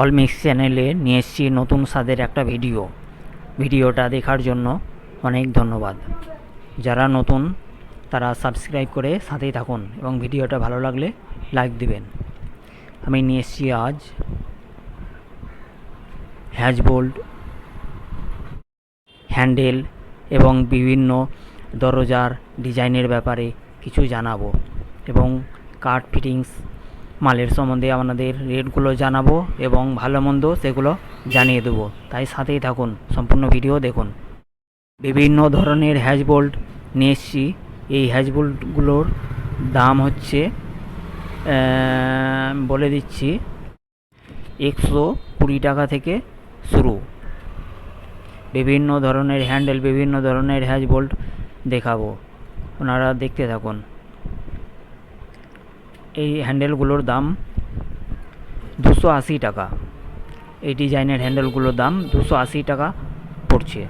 অলমিক্স চ্যানেলে নিয়ে এসেছি নতুন স্বাদের একটা ভিডিও ভিডিওটা দেখার জন্য অনেক ধন্যবাদ। যারা নতুন, তারা সাবস্ক্রাইব করে সাথেই থাকুন এবং ভিডিওটা ভালো লাগলে লাইক দিবেন। আমি নিয়ে এসেছি আজ হ্যাজবোল্ট হ্যান্ডেল এবং বিভিন্ন দরজার ডিজাইনের ব্যাপারে কিছু জানাব এবং কাঠ ফিটিংস মালের সম্বন্ধে আপনাদের রেটগুলো জানাব এবং ভালো মন্দ সেগুলো জানিয়ে দেবো। তাই সাথেই থাকুন, সম্পূর্ণ ভিডিও দেখুন। বিভিন্ন ধরনের হ্যাজবোল্ট নিয়ে এসেছি। এই হ্যাজবোল্টগুলোর দাম হচ্ছে বলে দিচ্ছি, একশো কুড়ি টাকা থেকে শুরু। বিভিন্ন ধরনের হ্যান্ডেল, বিভিন্ন ধরনের হ্যাজ বোল্ট দেখাবো। ওনারা দেখতে থাকুন। এই হ্যান্ডেলগুলোর দাম দুশো আশি টাকা। এই ডিজাইনের হ্যান্ডেলগুলোর দাম দুশো আশি টাকা পড়ছে।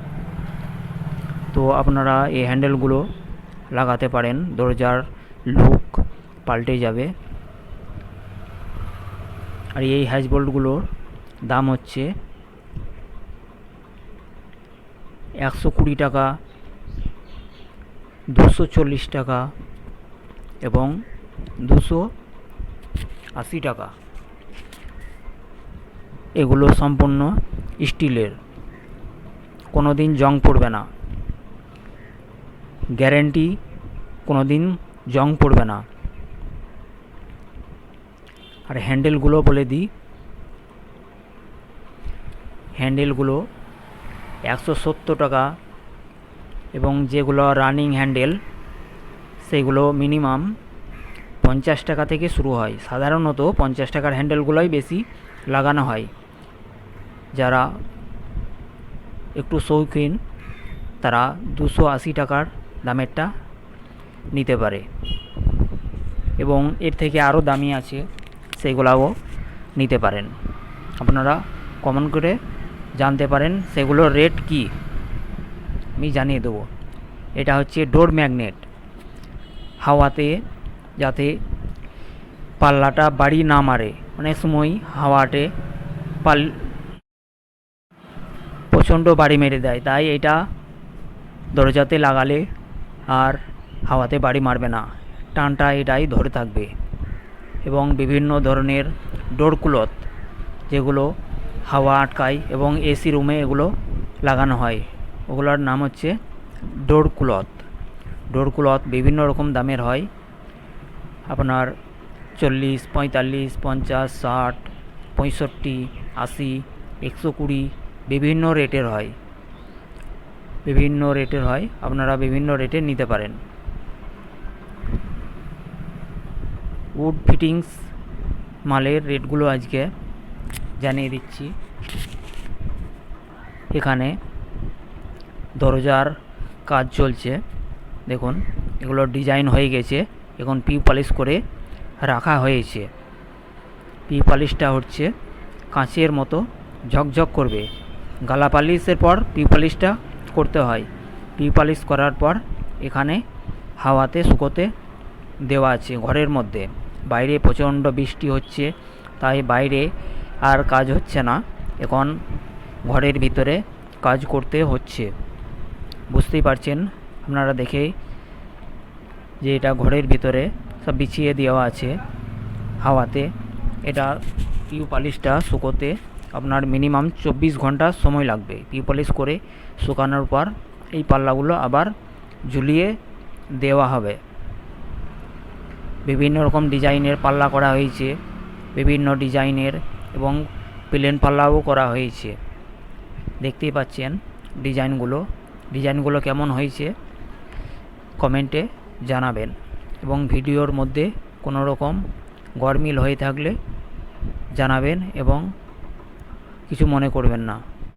তো আপনারা এই হ্যান্ডেলগুলো লাগাতে পারেন, দরজার লুক পাল্টে যাবে। আর এই হ্যাজ বোল্টগুলোর দাম হচ্ছে একশো কুড়ি টাকা, দুশো চল্লিশ টাকা এবং দুশো আশি টাকা। এগুলো সম্পূর্ণ স্টিলের। কোনো দিন জং পড়বে না। গ্যারেন্টি কোনো দিন জং পড়বে না। আর হ্যান্ডেলগুলো বলে দিই। হ্যান্ডেলগুলো একশো সত্তর টাকা এবং যেগুলো রানিং হ্যান্ডেল, সেগুলো মিনিমাম পঞ্চাশ টাকা থেকে শুরু হয়। সাধারণত পঞ্চাশ টাকার হ্যান্ডেলগুলোই বেশি লাগানো হয়। যারা একটু শৌখিন, তারা দুশো আশি টাকার দামেরটা নিতে পারে। এবং এর থেকে আরও দামি আছে, সেগুলাও নিতে পারেন। আপনারা কমন করে জানতে পারেন, সেগুলোর রেট কি? আমি জানিয়ে দেবো। এটা হচ্ছে ডোর ম্যাগনেট হাওয়াতে যাতে পাল্লাটা বাড়ি না মারে। অনেক সময় হাওয়াতে পাল প্রচণ্ড বাড়ি মেরে দেয়। তাই এটা দরজাতে লাগালে আর হাওয়াতে বাড়ি মারবে না। টানটা এটাই ধরে থাকবে। এবং বিভিন্ন ধরনের ডোর যেগুলো হাওয়া আটকায় এবং এসি রুমে এগুলো লাগানো হয়। ওগুলোর নাম হচ্ছে ডোর ক্লথ ডোর ক্লথ বিভিন্ন রকম দামের হয়। আপনার চল্লিশ, পঁয়তাল্লিশ, পঞ্চাশ, ষাট, পঁয়ষট্টি, আশি, একশো কুড়ি বিভিন্ন রেটের হয়। বিভিন্ন রেটের হয়, আপনারা বিভিন্ন রেটে নিতে পারেন। উড ফিটিংস মালের রেটগুলো আজকে জানিয়ে দিচ্ছি। এখানে দরজার কাজ চলছে। দেখুন, এগুলো ডিজাইন হয়ে গেছে। এখন পি পালিশ করে রাখা হয়েছে। পি পালিশটা হচ্ছে কাঁচের মতো ঝকঝক করবে। গালা পালিশের পর পি পালিশটা করতে হয়। পি পালিশ করার পর এখানে হাওয়াতে, শুকোতে দেওয়া আছে ঘরের মধ্যে। বাইরে প্রচণ্ড বৃষ্টি হচ্ছে, তাই বাইরে আর কাজ হচ্ছে না। এখন ঘরের ভিতরে কাজ করতে হচ্ছে। বুঝতেই পারছেন? আপনারা দেখে যে এটা ঘরের ভিতরে সব বিছিয়ে দেওয়া আছে হাওয়াতে। এটা পিউ পালিশটা শুকোতে আপনার মিনিমাম চব্বিশ ঘণ্টা সময় লাগবে। পিউ পালিশ করে শুকানোর পর এই পাল্লাগুলো আবার ঝুলিয়ে দেওয়া হবে। বিভিন্ন রকম ডিজাইনের পাল্লা করা হয়েছে, বিভিন্ন ডিজাইনের এবং প্লেন পাল্লাও করা হয়েছে। দেখতেই পাচ্ছেন ডিজাইনগুলো। ডিজাইনগুলো কেমন হয়েছে? কমেন্টে জানাবেন এবং ভিডিওর মধ্যে কোনো রকম গরমিল হয়ে থাকলে জানাবেন এবং কিছু মনে করবেন না।